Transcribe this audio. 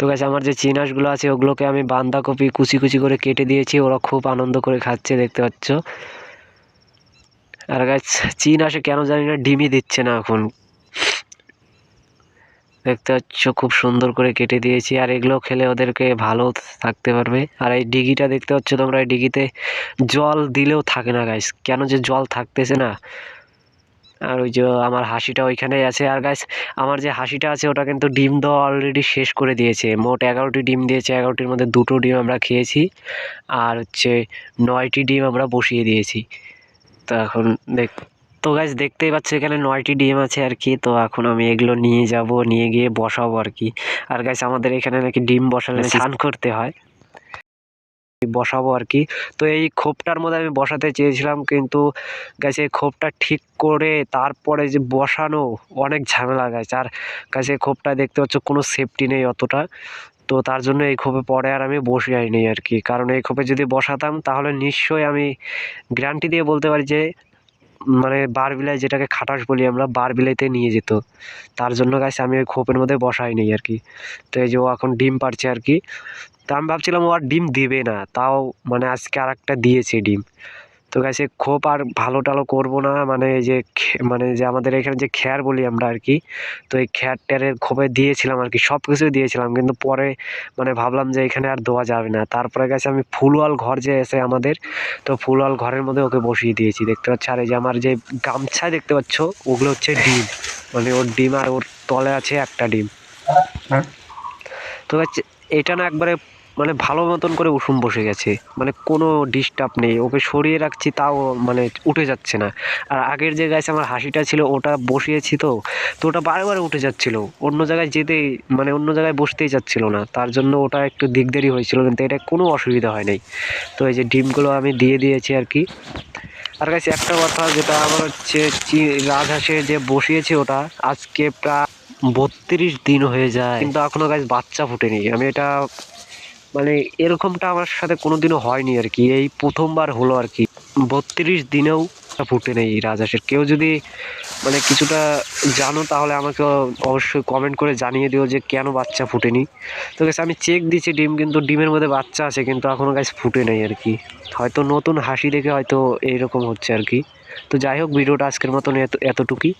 তো গাছ আমার যে চিনাসগুলো আছে, ওগুলোকে আমি বাঁধাকপি কুচি কুচি করে কেটে দিয়েছি, ওরা খুব আনন্দ করে খাচ্ছে, দেখতে পাচ্ছ। আর গাছ চিন আসে কেন জানি না, ডিমই দিচ্ছে না এখন। দেখতে পাচ্ছ, খুব সুন্দর করে কেটে দিয়েছি, আর এগুলো খেলে ওদেরকে ভালো থাকতে পারবে। আর এই ডিগিটা দেখতে পাচ্ছ তোমরা, এই ডিগিতে জল দিলেও থাকে না গাইস কেন যে জল থাকতেছে না? আর ওই যে আমার হাসিটা ওইখানেই আছে। আর গাইস আমার যে হাসিটা আছে ওটা কিন্তু ডিম দেওয়া অলরেডি শেষ করে দিয়েছে। মোট এগারোটি ডিম দিয়েছে এগারোটির মধ্যে দুটো ডিম আমরা খেয়েছি। আর হচ্ছে নয়টি ডিম আমরা বসিয়ে দিয়েছি। তো এখন দেখ তো গাছ দেখতেই পাচ্ছ এখানে নয়টি ডিম আছে আর কি। তো এখন আমি এগুলো নিয়ে যাব নিয়ে গিয়ে বসাবো আর কি। আর গাছ আমাদের এখানে নাকি ডিম বসালে স্নান করতে হয়। বসাবো আর কি। তো এই খোপটার মধ্যে আমি বসাতে চেয়েছিলাম, কিন্তু গাছে খোপটা ঠিক করে তারপরে যে বসানো অনেক ঝামেলা গাছ আর গাছে খোপটা দেখতে পাচ্ছ কোনো সেফটি নেই অতটা। তো তার জন্য এই খোপে পরে আর আমি বসে আইনি আর কি। কারণ এই খোপে যদি বসাতাম, তাহলে নিশ্চয়ই আমি গ্যারান্টি দিয়ে বলতে পারি যে মানে বার বিলাই যেটাকে খাটাস বলি আমরা, বার বিলাইতে নিয়ে যেত। তার জন্য গাছ আমি ওই খোপের মধ্যে বসাই নিই আর কি। তো এই যে ও এখন ডিম পারছে আর কি। তা আমি ভাবছিলাম ও আর ডিম দেবে না, তাও মানে আজকে আর একটা দিয়েছে ডিম। তো গাছে খোপ আর ভালো টালো করব না মানে এই যে মানে যে আমাদের এখানে যে খ্যার বলি আমরা আর কি তো এই খ্যার ট্যারের খোপে দিয়েছিলাম আর কি সব কিছুই দিয়েছিলাম কিন্তু পরে মানে ভাবলাম যে এখানে আর দেওয়া যাবে না। তারপরে গেছে আমি ফুলওয়াল ঘর যে এসে আমাদের তো ফুলওয়াল ঘরের মধ্যে ওকে বসিয়ে দিয়েছি দেখতে পাচ্ছ? আর এই যে আমার যে গামছা দেখতে পাচ্ছ ওগুলো হচ্ছে ডিম মানে ওর ডিম আর ওর তলে আছে একটা ডিম। তো হচ্ছে এটা না একবারে মানে ভালো মতন করে উষুম বসে গেছে। মানে কোনো ডিস্টার্ব নেই। ওকে সরিয়ে রাখছি তাও মানে উঠে যাচ্ছে না। আর আগের যে গাছ আমার হাসিটা ছিল, ওটা বসিয়েছি তো তো ওটা বারবার উঠে যাচ্ছিল। অন্য জায়গায় যেতেই মানে অন্য জায়গায় বসতেই যাচ্ছিল না। তার জন্য ওটা একটু দিকদেরি হয়েছিল, কিন্তু এটা কোনো অসুবিধা হয় নাই। তো এই যে ডিমগুলো আমি দিয়ে দিয়েছি আর কি। আর কাছে একটা কথা যেটা আমার হচ্ছে রাজহাঁসে যে বসিয়েছে ওটা, আজকে প্রায় বত্রিশ দিন হয়ে যায়। কিন্তু এখনও গাছ বাচ্চা ফুটেনি। আমি এটা মানে এরকমটা আমার সাথে কোনোদিনও হয়নি আর কি। এই প্রথমবার হলো আর কি। বত্রিশ দিনেও ফুটে নেই রাজহাঁসের কেউ যদি মানে কিছুটা জানো তাহলে আমাকে অবশ্যই কমেন্ট করে জানিয়ে দিও যে কেন বাচ্চা ফুটেনি। তো গেছে আমি চেক দিচ্ছি ডিম, কিন্তু ডিমের মধ্যে বাচ্চা আছে, কিন্তু এখনও গাছ ফুটে নেই আর কি। হয়তো নতুন হাসি দেখে হয়তো এইরকম হচ্ছে আর কি। তো যাই হোক, ভিডিওটা আজকের মতন এত, এতটুকুই।